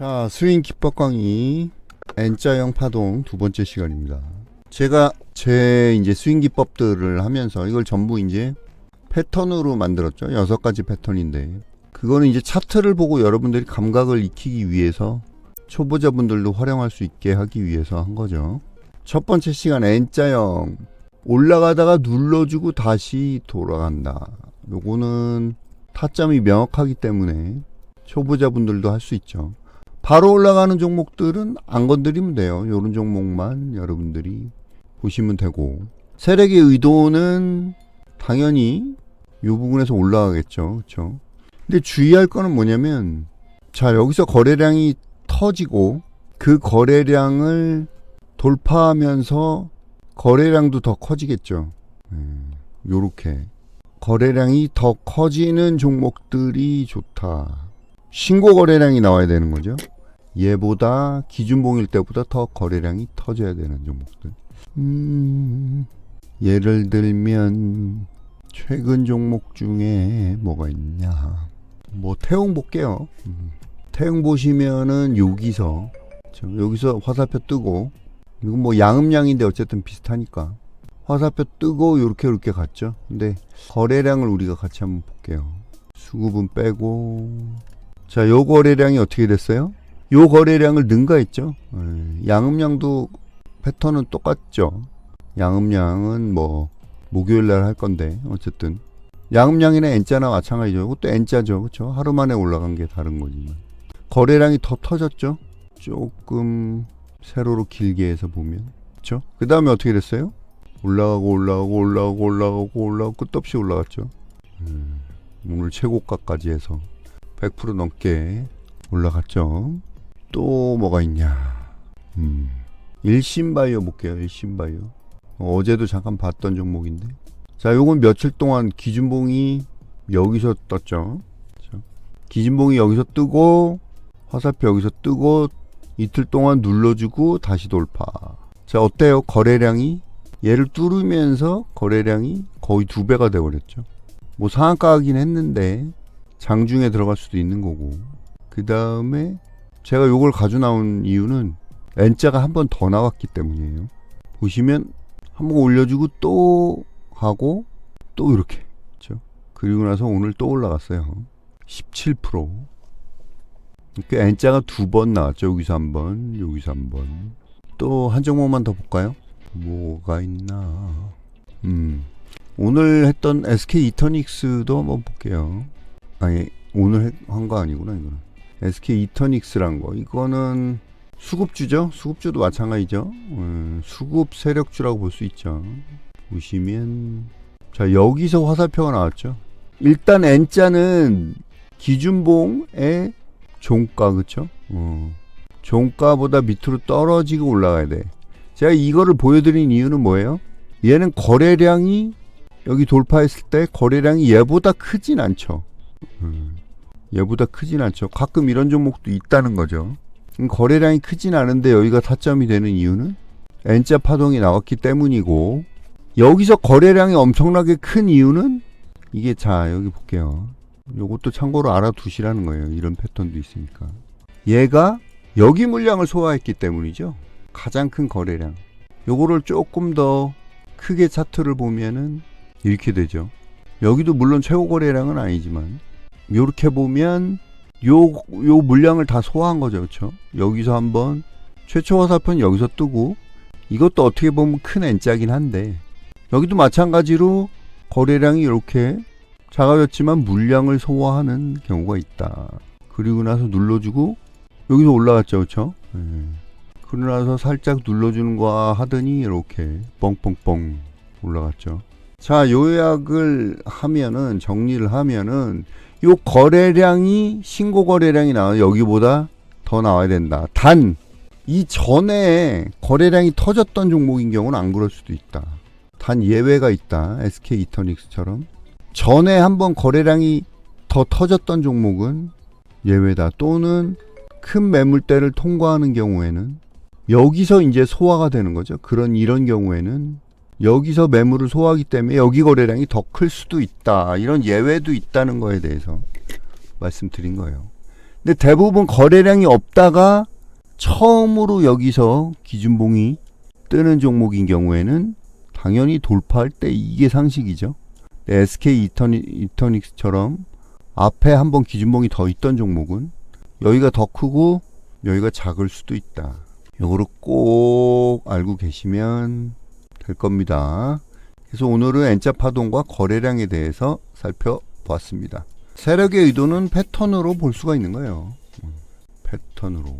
자, 스윙 기법 강의 N자형 파동 두 번째 시간입니다. 제가 제 이제 스윙 기법들을 하면서 이걸 전부 이제 패턴으로 만들었죠. 여섯 가지 패턴인데 그거는 이제 차트를 보고 여러분들이 감각을 익히기 위해서 초보자분들도 활용할 수 있게 하기 위해서 한 거죠. 첫 번째 시간 N자형 올라가다가 눌러주고 다시 돌아간다. 요거는 타점이 명확하기 때문에 초보자분들도 할 수 있죠. 바로 올라가는 종목들은 안 건드리면 돼요. 요런 종목만 여러분들이 보시면 되고 세력의 의도는 당연히 요 부분에서 올라가겠죠. 그렇죠? 근데 주의할 거는 뭐냐면 자, 여기서 거래량이 터지고 그 거래량을 돌파하면서 거래량도 더 커지겠죠. 음, 요렇게 거래량이 더 커지는 종목들이 좋다. 신고 거래량이 나와야 되는 거죠. 얘보다 기준봉일 때보다 더 거래량이 터져야 되는 종목들. 음, 예를 들면 최근 종목 중에 뭐가 있냐? 뭐 태용 볼게요. 음, 태용 보시면은 여기서 저 여기서 화살표 뜨고 이건 뭐 양음량인데 어쨌든 비슷하니까 화살표 뜨고 요렇게 요렇게 갔죠. 근데 거래량을 우리가 같이 한번 볼게요. 수급은 빼고 자, 요 거래량이 어떻게 됐어요? 요 거래량을 능가했죠. 예, 양음량도 패턴은 똑같죠. 양음량은 뭐 목요일 날 할 건데 어쨌든 양음량이나 N자나 마찬가지죠. 이것도 N자죠. 그렇죠? 하루 만에 올라간 게 다른 거지만 거래량이 더 터졌죠. 조금 세로로 길게 해서 보면 그렇죠? 그 다음에 어떻게 됐어요? 올라가고 올라가고 올라가고 올라가고 올라가고 끝없이 올라갔죠. 음, 오늘 최고가까지 해서 100% 넘게 올라갔죠. 또 뭐가 있냐? 음, 일신바이오 볼게요. 일신바이오. 어, 어제도 잠깐 봤던 종목인데. 자, 요건 며칠 동안 기준봉이 여기서 떴죠. 그렇죠? 기준봉이 여기서 뜨고 화살표 여기서 뜨고 이틀 동안 눌러주고 다시 돌파. 자, 어때요? 거래량이 얘를 뚫으면서 거래량이 거의 두 배가 되어버렸죠. 뭐 상한가긴 했는데 장중에 들어갈 수도 있는 거고. 그 다음에 제가 요걸 가져 나온 이유는 N자가 한 번 더 나왔기 때문이에요. 보시면 한 번 올려주고 또 하고 또 이렇게. 그렇죠? 그리고 나서 오늘 또 올라갔어요. 17%. 그 N자가 두 번 나왔죠. 여기서 한 번, 여기서 한 번. 또 한 종목만 더 볼까요? 뭐가 있나? 음. 오늘 했던 SK 이터닉스도 한번 볼게요. 아니 오늘 한 거 아니구나 이거는. SK 이터닉스란 거. 이거는 수급주죠? 수급주도 마찬가지죠? 음, 수급 세력주라고 볼 수 있죠. 보시면 자 여기서 화살표가 나왔죠? 일단 N자는 기준봉의 종가 그쵸? 어, 종가보다 밑으로 떨어지고 올라가야 돼. 제가 이거를 보여드린 이유는 뭐예요? 얘는 거래량이 여기 돌파했을 때 거래량이 얘보다 크진 않죠 음, 얘보다 크진 않죠. 가끔 이런 종목도 있다는 거죠. 음, 거래량이 크진 않은데 여기가 타점이 되는 이유는 N자 파동이 나왔기 때문이고 여기서 거래량이 엄청나게 큰 이유는 이게 자 여기 볼게요. 요것도 참고로 알아두시라는 거예요. 이런 패턴도 있으니까. 얘가 여기 물량을 소화했기 때문이죠. 가장 큰 거래량. 요거를 조금 더 크게 차트를 보면은 이렇게 되죠. 여기도 물론 최고 거래량은 아니지만 요렇게 보면 요, 요 물량을 다 소화한 거죠. 그렇죠? 여기서 한번 최초 화살표는 여기서 뜨고 이것도 어떻게 보면 큰 N자긴 한데 여기도 마찬가지로 거래량이 이렇게 작아졌지만 물량을 소화하는 경우가 있다. 그리고 나서 눌러주고 여기서 올라갔죠. 그렇죠? 예. 그러고 나서 살짝 눌러주는 거 하더니 이렇게 뻥뻥뻥 올라갔죠. 자, 요약을 하면은 정리를 하면은 요 거래량이 신고 거래량이 나와 여기보다 더 나와야 된다. 단 이 전에 거래량이 터졌던 종목인 경우는 안 그럴 수도 있다. 단 예외가 있다. SK 이터닉스처럼 전에 한번 거래량이 더 터졌던 종목은 예외다. 또는 큰 매물대를 통과하는 경우에는 여기서 이제 소화가 되는 거죠. 그런 이런 경우에는 여기서 매물을 소화하기 때문에 여기 거래량이 더 클 수도 있다. 이런 예외도 있다는 거에 대해서 말씀드린 거예요. 근데 대부분 거래량이 없다가 처음으로 여기서 기준봉이 뜨는 종목인 경우에는 당연히 돌파할 때 이게 상식이죠. SK 이터닉스처럼 앞에 한번 기준봉이 더 있던 종목은 여기가 더 크고 여기가 작을 수도 있다. 요거를 꼭 알고 계시면 될 겁니다. 그래서 오늘은 N자 파동과 거래량에 대해서 살펴보았습니다. 세력의 의도는 패턴으로 볼 수가 있는 거예요. 음, 패턴으로.